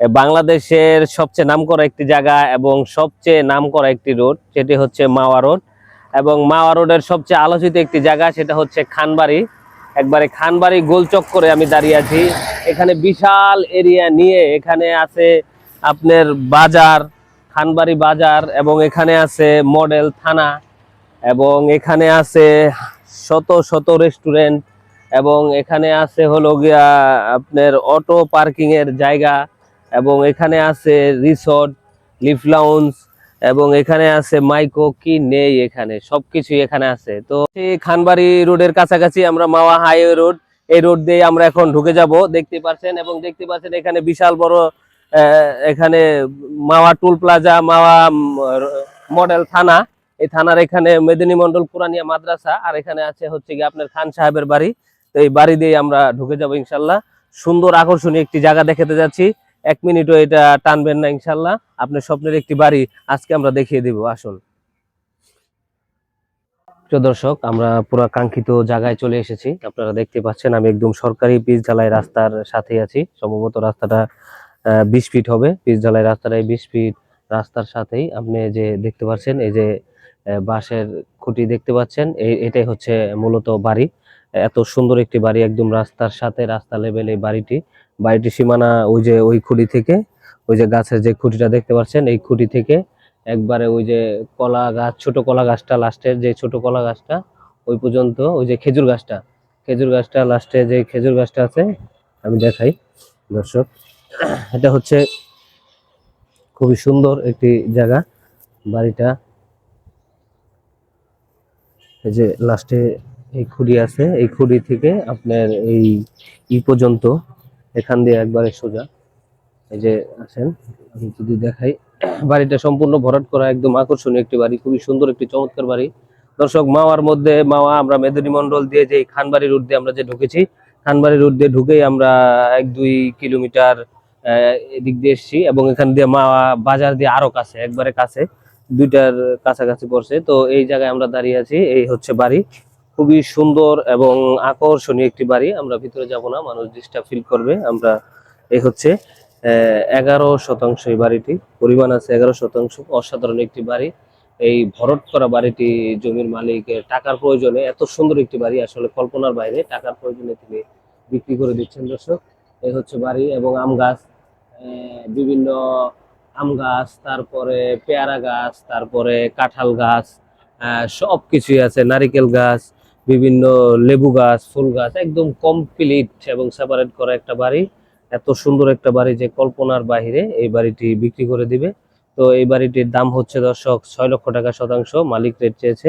বাংলাদেশের সবচেয়ে নামকরা একটি জায়গা এবং সবচেয়ে নামকরা একটি রোড, সেটি হচ্ছে মাওয়া রোড। এবং মাওয়া রোডের সবচেয়ে আলোচিত একটি জায়গা, সেটা হচ্ছে খানবাড়ি। একবারে খানবাড়ি গোল চক্করে আমি দাঁড়িয়ে আছি। এখানে বিশাল এরিয়া নিয়ে এখানে আছে আপনার বাজার, খানবাড়ি বাজার, এবং এখানে আছে মডেল থানা, এবং এখানে আছে শত শত রেস্টুরেন্ট, এবং এখানে আছে হলো গিয়া আপনার অটো পার্কিংয়ের জায়গা। এবং এখানে আছে রিসর্ট লিফ লাউন্স এবং এখানে আছে মাইকো, কি নেই এখানে? সবকিছুই এখানে আছে। তো খানবাড়ি রোডের কাছাকাছি আমরা মাওয়া হাইওয়ে রোড, এই রোড দিয়ে আমরা এখন ঢুকে যাব। দেখতে পাচ্ছেন এবং দেখতে পাচ্ছেন এখানে বিশাল বড় এখানে মাওয়া টুল প্লাজা, মাওয়া মডেল থানা। এই থানার এখানে মেদিনী মন্ডল পুরানিয়া মাদ্রাসা, আর এখানে আছে হচ্ছে কি আপনার খান সাহেবের বাড়ি। তো এই বাড়ি দিয়ে আমরা ঢুকে যাব ইনশাল্লাহ। সুন্দর আকর্ষণীয় একটি জায়গা দেখাতে যাচ্ছি। এক মিনিটও এটা টানবেন না, ইনশাল্লাহ। আপনার স্বপ্নের একটি বাড়ি আজকে আমরা দেখিয়ে দিব, আসুন। দর্শক, আমরা পুরো কাঙ্ক্ষিত জায়গায় চলে এসেছি। আপনারা দেখতে পাচ্ছেন, আমি একদম সরকারি পিচ ঢালাই রাস্তার সাথে আছি। সম্ভবত রাস্তাটা বিশ ফিট হবে। পিচ ঢালাই রাস্তাটা বিশ ফিট রাস্তার সাথেই আপনি যে দেখতে পাচ্ছেন, এই যে বাঁশের খুঁটি দেখতে পাচ্ছেন। এই এটাই হচ্ছে মূলত বাড়ি। এত সুন্দর একটি বাড়ি, একদম রাস্তার সাথে রাস্তা লেভেল এই বাড়িটি। বাড়িটির সীমানা ওই যে ওই খুঁটি থেকে, ওই যে গাছের যে খুঁটিটা দেখতে পাচ্ছেন, এই খুঁটি থেকে একবারে ওই যে কলা গাছ, ছোট কলা গাছটা লাস্টের যে ছোট কলা গাছটা, ওই পর্যন্ত, ওই যে খেজুর গাছটা খেজুর গাছটা লাস্টে যে খেজুর গাছটা আছে, আমি দেখাই, দর্শক। এটা হচ্ছে খুবই সুন্দর একটি জায়গা, বাড়িটা। এই যে লাস্টে এই খুঁড়ি আছে, এই খুঁড়ি থেকে আপনার এই ই পর্যন্ত এখান দিয়ে একবারে সোজা। এই যে আছেন, আমি যদি দেখাই, বাড়িটা সম্পূর্ণ ভরাট করা একদম আকর্ষণীয় একটি বাড়ি, খুবই সুন্দর একটি চমৎকার বাড়ি। দর্শক, মাওয়ার মধ্যে, মাওয়া, আমরা মেদিনী মন্ডল দিয়ে যে খানবাড়ি রুট দিয়ে আমরা যে ঢুকেছি, খানবাড়ি রুট দিয়ে ঢুকেই আমরা এক, দুই কিলোমিটার এদিক দিয়ে এসেছি এবং এখান দিয়ে মাওয়া বাজার দিয়ে আরও কাছে, একবারে কাছে, দুইটার কাছাকাছি পড়ছে। তো এই জায়গায় আমরা দাঁড়িয়ে আছি, এই হচ্ছে বাড়ি। খুবই সুন্দর এবং আকর্ষণীয় একটি বাড়ি। আমরা ভিতরে যাব না, মানুষ ডিস্টার্ব ফিল করবে। আমরা এই হচ্ছে এগারো শতাংশ এই বাড়িটি। পরিমাণ আছে এগারো শতাংশ। অসাধারণ একটি বাড়ি। এই ভরট করা বাড়িটি জমির মালিকের টাকার প্রয়োজনে এত সুন্দর একটি বাড়ি, আসলে কল্পনার বাইরে। টাকার প্রয়োজনে তিনি বিক্রি করে দিচ্ছেন, দর্শক। এই হচ্ছে বাড়ি এবং আম গাছ বিভিন্ন আম গাছ, তারপরে পেয়ারা গাছ, তারপরে কাঁঠাল গাছ সব কিছুই আছে। নারিকেল গাছ বিভিন্ন লেবু গাছ, ফুল গাছ, একদম কমপ্লিট এবং সেপারেট করা একটা বাড়ি। এত সুন্দর একটা বাড়ি যে কল্পনার বাহিরে এই বাড়িটি বিক্রি করে দিবে। তো এই বাড়িটির দাম হচ্ছে দর্শক ছয় লক্ষ টাকা শতাংশ, মালিক রেট চেয়েছে।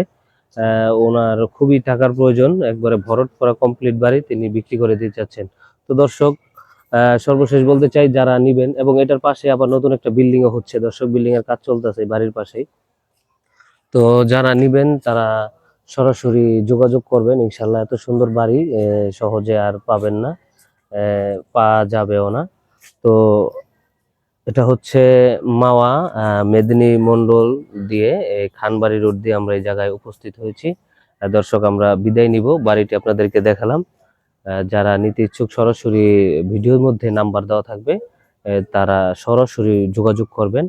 ওনার খুবই টাকার প্রয়োজন, একবারে ভরট করা কমপ্লিট বাড়ি তিনি বিক্রি করে দিতে চাচ্ছেন। তো দর্শক সর্বশেষ বলতে চাই যারা নিবেন এবং এটার পাশে আবার নতুন একটা বিল্ডিং ও হচ্ছে, দর্শক বিল্ডিং এর কাজ চলতেছে বাড়ির পাশেই। তো যারা নিবেন, তারা সরাসরি যোগাযোগ করবেন, ইনশাল্লাহ এত সুন্দর বাড়ি সহজে আর পাবেন না পাওয়া যাবেও না। তো এটা হচ্ছে মাওয়া মেদিনী মন্ডল দিয়ে খানবাড়ি রোড দিয়ে আমরা এই জায়গায় উপস্থিত হয়েছি। দর্শক, আমরা বিদায় নিব, বাড়িটি আপনাদেরকে দেখালাম। যারা নিতে ইচ্ছুক, সরাসরি ভিডিওর মধ্যে নাম্বার দেওয়া থাকবে তারা সরাসরি যোগাযোগ করবেন।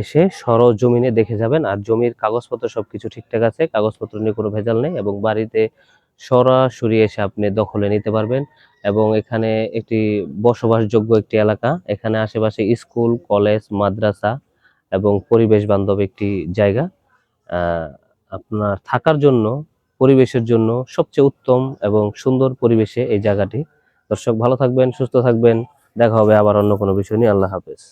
এসে সরজমিনে দেখে যাবেন। আর জমির কাগজপত্র সবকিছু ঠিকঠাক আছে, কাগজপত্র নিয়ে কোনো ভেজাল নেই এবং বাড়িতে সরাসরি এসে আপনি দখলে নিতে পারবেন এবং এখানে একটি বসবাসযোগ্য একটি এলাকা। এখানে আশেপাশে স্কুল, কলেজ, মাদ্রাসা এবং পরিবেশ বান্ধব একটি জায়গা। আপনার থাকার জন্য, পরিবেশের জন্য সবচেয়ে উত্তম এবং সুন্দর পরিবেশে এই জায়গাটি। দর্শক ভালো থাকবেন, সুস্থ থাকবেন। দেখা হবে আবার অন্য কোনো বিষয় নিয়ে। আল্লাহ হাফেজ।